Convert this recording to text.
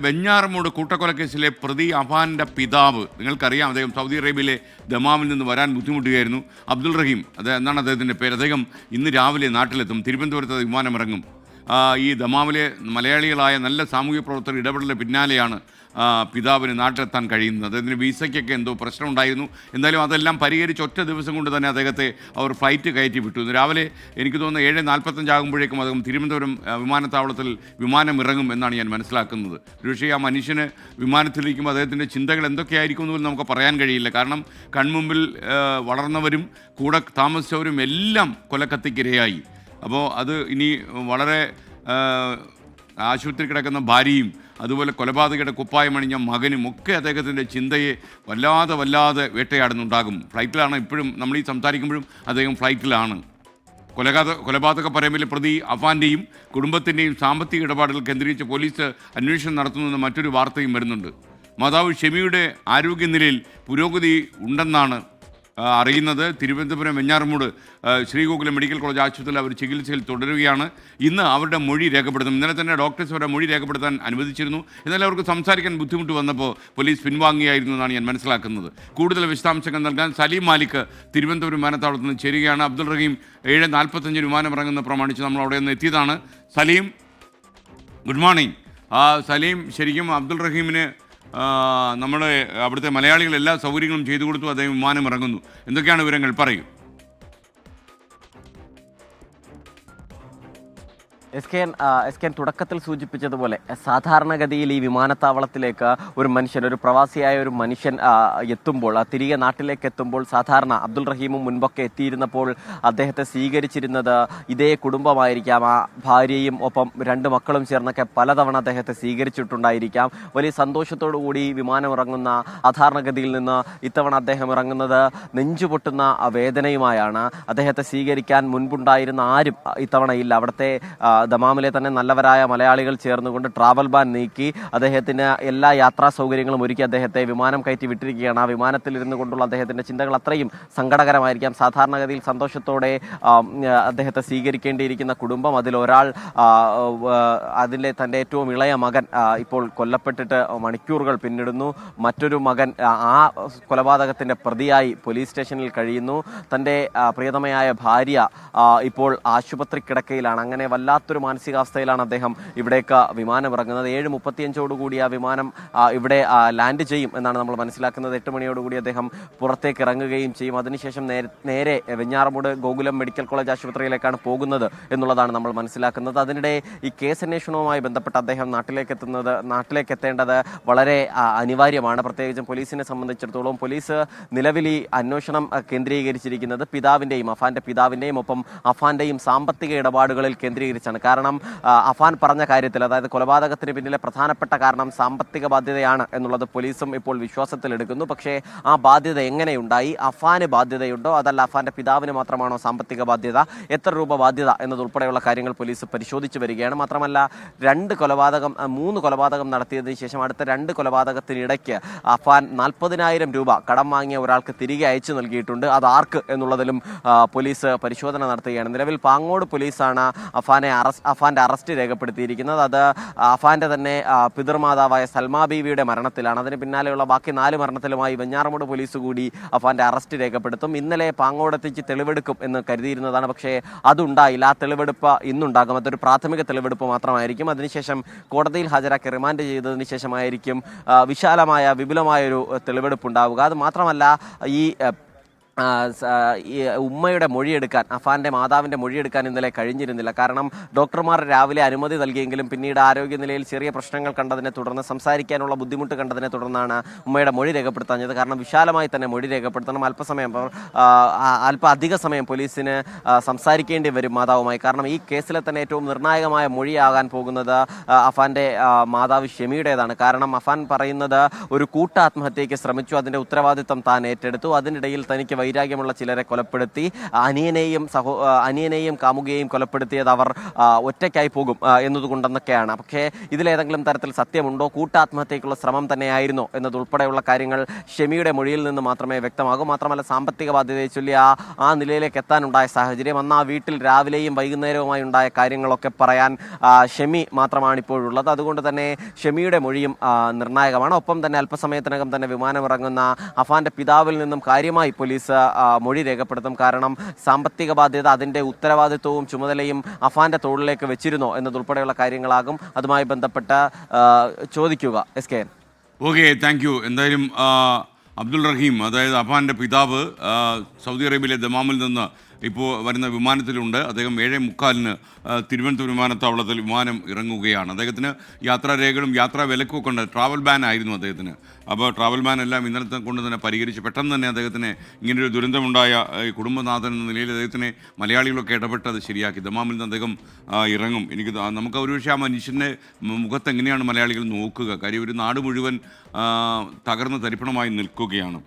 വെഞ്ഞാറമൂട് കൂട്ടക്കൊലക്കേസിലെ പ്രതി അഫാന്റെ പിതാവ്. നിങ്ങൾക്കറിയാം അദ്ദേഹം സൗദി അറേബ്യയിലെ ദമാമിൽ നിന്ന് വരാൻ ബുദ്ധിമുട്ടുകയായിരുന്നു. അബ്ദുൾ റഹീം അത് എന്നാണ് അദ്ദേഹത്തിന്റെ പേര്? അദ്ദേഹം ഇന്ന് രാവിലെ നാട്ടിലെത്തും. തിരുവനന്തപുരത്ത് വിമാനം ഇറങ്ങും ആ, ഈ ദമാമിലെ മലയാളികളായ നല്ല സാമൂഹ്യ പ്രവർത്തകർ ഇടപെടലിന് പിന്നാലെയാണ് പിതാവിന് നാട്ടിലെത്താൻ കഴിയുന്നത്. അദ്ദേഹത്തിന് വിസയ്ക്കൊക്കെ എന്തോ പ്രശ്നം ഉണ്ടായിരുന്നു എന്തായാലും അതെല്ലാം പരിഹരിച്ച് ഒറ്റ ദിവസം കൊണ്ട് തന്നെ അദ്ദേഹത്തെ അവർ ഫ്ലൈറ്റ് കയറ്റി വിട്ടു. രാവിലെ എനിക്ക് തോന്നുന്നു ഏഴ് നാൽപ്പത്തഞ്ചാകുമ്പോഴേക്കും അദ്ദേഹം തിരുവനന്തപുരം വിമാനത്താവളത്തിൽ വിമാനം ഇറങ്ങും എന്നാണ് ഞാൻ മനസ്സിലാക്കുന്നത്. പക്ഷേ ആ മനുഷ്യന് വിമാനത്തിലിരിക്കുമ്പോൾ അദ്ദേഹത്തിന്റെ ചിന്തകൾ എന്തൊക്കെയായിരിക്കും എന്ന് നമുക്ക് പറയാൻ കഴിയില്ല. കാരണം കൺമുമ്പിൽ വളർന്നവരും കൂടെ താമസിച്ചവരും എല്ലാം കൊലക്കത്തിക്കിരയായി. അപ്പോൾ അത് ഇനി വളരെ ആശുപത്രി കിടക്കുന്ന ഭാര്യയും അതുപോലെ കൊലപാതകയുടെ കുപ്പായം അണിഞ്ഞ മകനും ഒക്കെ അദ്ദേഹത്തിന്റെ ചിന്തയെ വല്ലാതെ വല്ലാതെ വേട്ടയാടുന്നുണ്ടാകും. ഫ്ലൈറ്റിലാണ് ഇപ്പോഴും നമ്മൾ ഈ സംസാരിക്കുമ്പോഴും അദ്ദേഹം ഫ്ലൈറ്റിലാണ്. കൊലപാതക കൊലപാതക പരമ്പരയിലെ പ്രതി അഫാന്റെയും കുടുംബത്തിന്റെയും സാമ്പത്തിക ഇടപാടുകൾ കേന്ദ്രീകരിച്ച് പോലീസ് അന്വേഷണം നടത്തുന്നുവെന്ന മറ്റൊരു വാർത്തയും വരുന്നുണ്ട്. മാതാവ് ഷെമിയുടെ ആരോഗ്യനിലയിൽ പുരോഗതി ഉണ്ടെന്നാണ് അറിയുന്നത് തിരുവനന്തപുരം വെഞ്ഞാറമൂട് ശ്രീഗോകുലം മെഡിക്കൽ കോളേജ് ആശുപത്രിയിൽ അവർ ചികിത്സയിൽ തുടരുകയാണ്. ഇന്ന് അവരുടെ മൊഴി രേഖപ്പെടുത്തും. ഇന്നലെ തന്നെ ഡോക്ടേഴ്സ് അവരുടെ മൊഴി രേഖപ്പെടുത്താൻ അനുവദിച്ചിരുന്നു. എന്നാൽ അവർക്ക് സംസാരിക്കാൻ ബുദ്ധിമുട്ട് വന്നപ്പോൾ പോലീസ് പിൻവാങ്ങിയായിരുന്നു എന്നാണ് ഞാൻ മനസ്സിലാക്കുന്നത്. കൂടുതൽ വിശദാംശങ്ങൾ നൽകാൻ സലീം മാലിക് തിരുവനന്തപുരം വിമാനത്താവളത്തിൽ നിന്ന് ചേരുകയാണ്. അബ്ദുൾ റഹീം ഏഴ് നാൽപ്പത്തഞ്ച് വിമാനം ഇറങ്ങുന്ന പ്രമാണിച്ച് നമ്മൾ അവിടെ നിന്ന് എത്തിയതാണ്. Saleem good morning. സലീം ശരിക്കും അബ്ദുൾ റഹീമിന് നമ്മൾ അവിടുത്തെ മലയാളികൾ എല്ലാ സൗകര്യങ്ങളും ചെയ്തു കൊടുത്തു അദ്ദേഹം വിമാനം ഇറങ്ങുന്നു. എന്തൊക്കെയാണ് വിവരങ്ങൾ? പറയൂ. എസ് കെ എസ് കെ തുടക്കത്തിൽ സൂചിപ്പിച്ചതുപോലെ സാധാരണഗതിയിൽ ഈ വിമാനത്താവളത്തിലേക്ക് ഒരു മനുഷ്യൻ ഒരു പ്രവാസിയായ ഒരു മനുഷ്യൻ എത്തുമ്പോൾ തിരികെ നാട്ടിലേക്ക് എത്തുമ്പോൾ സാധാരണ അബ്ദുൾ റഹീമും മുൻപൊക്കെ എത്തിയിരുന്നപ്പോൾ അദ്ദേഹത്തെ സ്വീകരിച്ചിരുന്നത് ഇതേ കുടുംബമായിരിക്കാം. ആ ഭാര്യയും ഒപ്പം രണ്ട് മക്കളും ചേർന്നൊക്കെ പലതവണ അദ്ദേഹത്തെ സ്വീകരിച്ചിട്ടുണ്ടായിരിക്കാം. വലിയ സന്തോഷത്തോടു കൂടി വിമാനം ഇറങ്ങുന്ന സാധാരണഗതിയിൽ നിന്ന് ഇത്തവണ അദ്ദേഹം ഇറങ്ങുന്നത് നെഞ്ചുപൊട്ടുന്ന വേദനയുമായാണ്. അദ്ദേഹത്തെ സ്വീകരിക്കാൻ മുൻപുണ്ടായിരുന്ന ആരും ഇത്തവണയില്ല അവിടുത്തെ ദമാമിലെ തന്നെ നല്ലവരായ മലയാളികൾ ചേർന്നുകൊണ്ട് ട്രാവൽ ബാൻ നീക്കി അദ്ദേഹത്തിന് എല്ലാ യാത്രാ സൗകര്യങ്ങളും ഒരുക്കി അദ്ദേഹത്തെ വിമാനം കയറ്റി വിട്ടിരിക്കുകയാണ്. ആ വിമാനത്തിൽ ഇരുന്നു കൊണ്ടുള്ള അദ്ദേഹത്തിന്റെ ചിന്തകൾ അത്രയും സങ്കടകരമായിരിക്കാം. സാധാരണഗതിയിൽ സന്തോഷത്തോടെ അദ്ദേഹത്തെ സ്വീകരിക്കേണ്ടിയിരിക്കുന്ന കുടുംബം അതിലൊരാൾ അതിലെ തന്റെ ഏറ്റവും ഇളയ മകൻ ഇപ്പോൾ കൊല്ലപ്പെട്ടിട്ട് മണിക്കൂറുകൾ പിന്നിടുന്നു. മറ്റൊരു മകൻ ആ, കൊലപാതകത്തിന്റെ പ്രതിയായി പോലീസ് സ്റ്റേഷനിൽ കഴിയുന്നു. തന്റെ പ്രിയതമയായ ഭാര്യ ഇപ്പോൾ ആശുപത്രി കിടക്കയിലാണ്. അങ്ങനെ വല്ലാത്തൊരു മാനസികാവസ്ഥയിലാണ് അദ്ദേഹം ഇവിടേക്ക് വിമാനം ഇറങ്ങുന്നത് ഏഴ് മുപ്പത്തിയഞ്ചോടുകൂടി ആ വിമാനം ഇവിടെ ലാൻഡ് ചെയ്യും എന്നാണ് നമ്മൾ മനസ്സിലാക്കുന്നത്. എട്ട് മണിയോടുകൂടി അദ്ദേഹം പുറത്തേക്ക് ഇറങ്ങുകയും ചെയ്യും. അതിനുശേഷം നേരെ വെഞ്ഞാറമൂട് ഗോകുലം മെഡിക്കൽ കോളേജ് ആശുപത്രിയിലേക്കാണ് പോകുന്നത് എന്നുള്ളതാണ് നമ്മൾ മനസ്സിലാക്കുന്നത്. അതിനിടെ ഈ കേസ് അന്വേഷണവുമായി ബന്ധപ്പെട്ട് അദ്ദേഹം നാട്ടിലേക്ക് എത്തുന്നത് നാട്ടിലേക്ക് എത്തേണ്ടത് വളരെ അനിവാര്യമാണ്. പ്രത്യേകിച്ചും പോലീസിനെ സംബന്ധിച്ചിടത്തോളം പോലീസ് നിലവിൽ ഈ അന്വേഷണം കേന്ദ്രീകരിച്ചിരിക്കുന്നത് പിതാവിന്റെയും അഫാന്റെ പിതാവിന്റെയും ഒപ്പം അഫാന്റെയും സാമ്പത്തിക ഇടപാടുകളിൽ കേന്ദ്രീകരിച്ചാണ്. കാരണം അഫാൻ പറഞ്ഞ കാര്യത്തിൽ അതായത് കൊലപാതകത്തിന് പിന്നിലെ പ്രധാനപ്പെട്ട കാരണം സാമ്പത്തിക ബാധ്യതയാണ് എന്നുള്ളത് പോലീസും ഇപ്പോൾ വിശ്വാസത്തിലെടുക്കുന്നു പക്ഷേ ആ ബാധ്യത എങ്ങനെയുണ്ടായി? അഫാന് ബാധ്യതയുണ്ടോ? അതല്ല അഫാന്റെ പിതാവിന് മാത്രമാണോ സാമ്പത്തിക ബാധ്യത? എത്ര രൂപ ബാധ്യത എന്നതുൾപ്പെടെയുള്ള കാര്യങ്ങൾ പോലീസ് പരിശോധിച്ചു വരികയാണ്. മാത്രമല്ല രണ്ട് കൊലപാതകം മൂന്ന് കൊലപാതകം നടത്തിയതിനു ശേഷം അടുത്ത രണ്ട് കൊലപാതകത്തിനിടയ്ക്ക് അഫാൻ നാൽപ്പതിനായിരം രൂപ കടം വാങ്ങിയ ഒരാൾക്ക് തിരികെ അയച്ചു നൽകിയിട്ടുണ്ട്. അത് ആർക്ക് എന്നുള്ളതിലും പോലീസ് പരിശോധന നടത്തുകയാണ്. നിലവിൽ പാങ്ങോട് പോലീസാണ് അഫാനെ അറസ്റ്റ് അഫാന്റെ അറസ്റ്റ് രേഖപ്പെടുത്തിയിരിക്കുന്നത്. അത് അഫാന്റെ തന്നെ പിതൃമാതാവായ സൽമാ ബീവിയുടെ മരണത്തിലാണ്. അതിന് പിന്നാലെയുള്ള ബാക്കി നാല് മരണത്തിലുമായി വെഞ്ഞാറമൂട് പോലീസ് കൂടി അഫാന്റെ അറസ്റ്റ് രേഖപ്പെടുത്തും. ഇന്നലെ പാങ്ങോടെത്തിച്ച് തെളിവെടുക്കും എന്ന് കരുതിയിരുന്നതാണ്. പക്ഷേ അതുണ്ടായില്ല. ആ തെളിവെടുപ്പ് ഇന്നുണ്ടാകും. അതൊരു പ്രാഥമിക തെളിവെടുപ്പ് മാത്രമായിരിക്കും. അതിനുശേഷം കോടതിയിൽ ഹാജരാക്കി റിമാൻഡ് ചെയ്തതിന് ശേഷമായിരിക്കും വിശാലമായ വിപുലമായ ഒരു തെളിവെടുപ്പ് ഉണ്ടാവുക അത് മാത്രമല്ല ഈ ഉമ്മയുടെ മൊഴിയെടുക്കാൻ അഫാന്റെ മാതാവിന്റെ മൊഴിയെടുക്കാൻ ഇന്നലെ കഴിഞ്ഞിരുന്നില്ല. കാരണം ഡോക്ടർമാർ രാവിലെ അനുമതി നൽകിയെങ്കിലും പിന്നീട് ആരോഗ്യനിലയിൽ ചെറിയ പ്രശ്നങ്ങൾ കണ്ടതിനെ തുടർന്ന് സംസാരിക്കാനുള്ള ബുദ്ധിമുട്ട് കണ്ടതിനെ തുടർന്നാണ് ഉമ്മയുടെ മൊഴി രേഖപ്പെടുത്താഞ്ഞത്. കാരണം വിശാലമായി തന്നെ മൊഴി രേഖപ്പെടുത്തണം. അല്പസമയം അല്പ അധിക സമയം പോലീസിന് സംസാരിക്കേണ്ടി വരും മാതാവുമായി. കാരണം ഈ കേസിലെ തന്നെ ഏറ്റവും നിർണായകമായ മൊഴിയാകാൻ പോകുന്നത് അഫാന്റെ മാതാവ് ഷെമിയുടേതാണ്. കാരണം അഫാൻ പറയുന്നത് ഒരു കൂട്ടാത്മഹത്യയ്ക്ക് ശ്രമിച്ചു. അതിന്റെ ഉത്തരവാദിത്തം താൻ ഏറ്റെടുത്തു. അതിനിടയിൽ തനിക്ക് വൈരാഗ്യമുള്ള ചിലരെ കൊലപ്പെടുത്തി അനിയനെയും സഹോ അനിയനെയും കാമുകയെയും കൊലപ്പെടുത്തിയത് അവർ ഒറ്റയ്ക്കായി പോകും എന്നതുകൊണ്ടെന്നൊക്കെയാണ്. പക്ഷേ ഇതിലേതെങ്കിലും തരത്തിൽ സത്യമുണ്ടോ? കൂട്ടാത്മഹത്യക്കുള്ള ശ്രമം തന്നെയായിരുന്നോ എന്നതുൾപ്പെടെയുള്ള കാര്യങ്ങൾ ഷെമിയുടെ മൊഴിയിൽ നിന്ന് മാത്രമേ വ്യക്തമാകൂ. മാത്രമല്ല സാമ്പത്തിക ബാധ്യതയെ ചൊല്ലി ആ ആ നിലയിലേക്ക് എത്താനുണ്ടായ സാഹചര്യം അന്ന് ആ വീട്ടിൽ രാവിലെയും വൈകുന്നേരവുമായി ഉണ്ടായ കാര്യങ്ങളൊക്കെ പറയാൻ ഷെമി മാത്രമാണ് ഇപ്പോഴുള്ളത് അതുകൊണ്ട് തന്നെ ഷെമിയുടെ മൊഴിയും നിർണായകമാണ്. ഒപ്പം തന്നെ അല്പസമയത്തിനകം തന്നെ വിമാനമിറങ്ങുന്ന അഫാന്റെ പിതാവിൽ നിന്നും കാര്യമായി പോലീസ് മൊഴി രേഖപ്പെടുത്തും. കാരണം സാമ്പത്തിക ബാധ്യത അതിന്റെ ഉത്തരവാദിത്വവും ചുമതലയും അഫാന്റെ തോളിലേക്ക് വെച്ചിരുന്നോ എന്നതുൾപ്പെടെയുള്ള കാര്യങ്ങളാകും അതുമായി ബന്ധപ്പെട്ട് ചോദിക്കുക. S K okay thank you എന്തായാലും അബ്ദുൾ റഹീം അതായത് അഫാന്റെ പിതാവ് സൗദി അറേബ്യയിലെ ദമാമിൽ നിന്ന് ഇപ്പോൾ വരുന്ന വിമാനത്തിലുണ്ട്. അദ്ദേഹം ഏഴേ മുക്കാലിന് തിരുവനന്തപുരം വിമാനത്താവളത്തിൽ വിമാനം ഇറങ്ങുകയാണ്. അദ്ദേഹത്തിന് യാത്രാരേഖകളും യാത്രാ വിലക്കും ഒക്കെ ഉണ്ട്. ട്രാവൽ ബാൻ ആയിരുന്നു അദ്ദേഹത്തിന്. അപ്പോൾ ട്രാവൽ ബാൻ എല്ലാം ഇന്നലത്തെ കൊണ്ട് തന്നെ പരിഹരിച്ച് പെട്ടെന്ന് തന്നെ അദ്ദേഹത്തിന് ഇങ്ങനൊരു ദുരന്തമുണ്ടായ കുടുംബനാഥൻ എന്ന നിലയിൽ അദ്ദേഹത്തിനെ മലയാളികളൊക്കെ ഇടപെട്ട് അത് ശരിയാക്കി. ദമാമിൽ നിന്ന് അദ്ദേഹം ഇറങ്ങും. എനിക്ക് നമുക്ക് ഒരു പക്ഷേ ആ മനുഷ്യന്റെ മുഖത്ത് എങ്ങനെയാണ് മലയാളികൾ നോക്കുക? കാര്യം ഒരു നാട് മുഴുവൻ തകർന്ന് തരിപ്പണമായി നിൽക്കുകയാണ്.